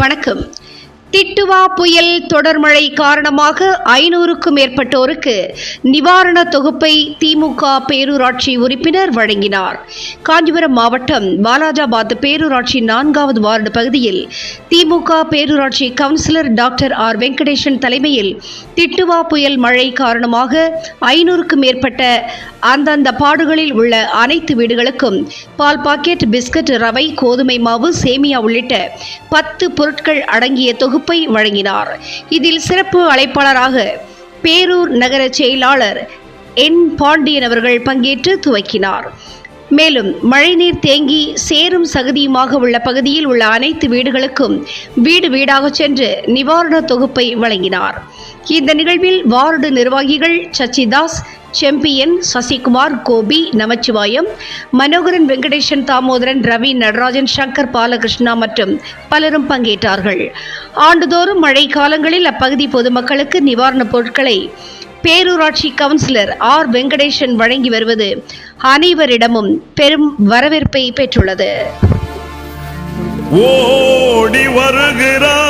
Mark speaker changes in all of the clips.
Speaker 1: வணக்கம். திட்டுவா புயல் தொடர்மழை காரணமாக ஐநூறுக்கும் மேற்பட்டோருக்கு நிவாரண தொகுப்பை திமுக பேரூராட்சி உறுப்பினர் வழங்கினார். காஞ்சிபுரம் மாவட்டம் பாலாஜாபாத் பேரூராட்சி நான்காவது வார்டு பகுதியில் திமுக பேரூராட்சி கவுன்சிலர் டாக்டர் ஆர். வெங்கடேசன் தலைமையில் திட்டுவா புயல் மழை காரணமாக ஐநூறுக்கும் மேற்பட்ட அந்தந்த பாடுகளில் உள்ள அனைத்து வீடுகளுக்கும் பால் பாக்கெட் பிஸ்கட் ரவை கோதுமை மாவு சேமியா உள்ளிட்ட பத்து பொருட்கள் அடங்கிய தொகுப்பை வழங்கினார். இதில் சிறப்பு அழைப்பாளராக பேரூர் நகர செயலாளர் என் பாண்டியன் அவர்கள் பங்கேற்று துவக்கினார். மேலும் மழைநீர் தேங்கி சேரும் சகதியுமாக உள்ள பகுதியில் உள்ள அனைத்து வீடுகளுக்கும் வீடு வீடாக சென்று நிவாரண தொகுப்பை வழங்கினார். இந்த நிகழ்வில் வார்டு நிர்வாகிகள் சச்சிதாஸ் செம்பியன் சசிகுமார் கோபி நமச்சிவாயம் மனோகரன் வெங்கடேசன் தாமோதரன் ரவி நடராஜன் சங்கர் பாலகிருஷ்ணா மற்றும் பலரும் பங்கேற்றார்கள். ஆண்டுதோறும் மழை காலங்களில் அப்பகுதி பொதுமக்களுக்கு நிவாரணப் பொருட்களை பேரூராட்சி கவுன்சிலர் ஆர். வெங்கடேசன் வழங்கி வருவது அனைவரிடமும் பெரும் வரவேற்பை பெற்றுள்ளது.
Speaker 2: ஓடி வருகிறார்.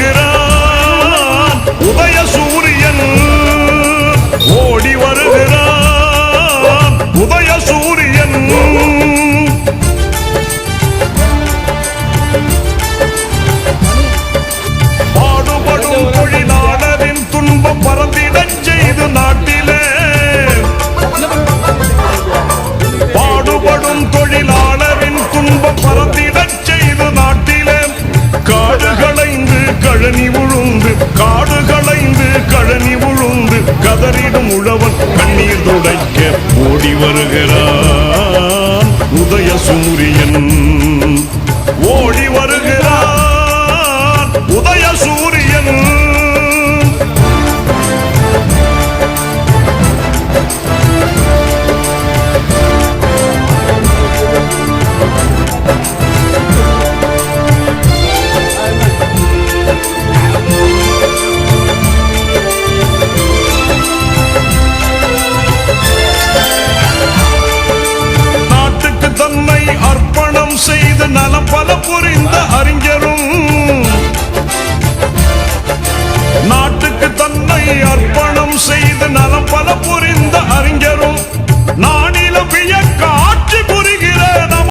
Speaker 2: ஓடி வருகிறான் உதய சூரியன்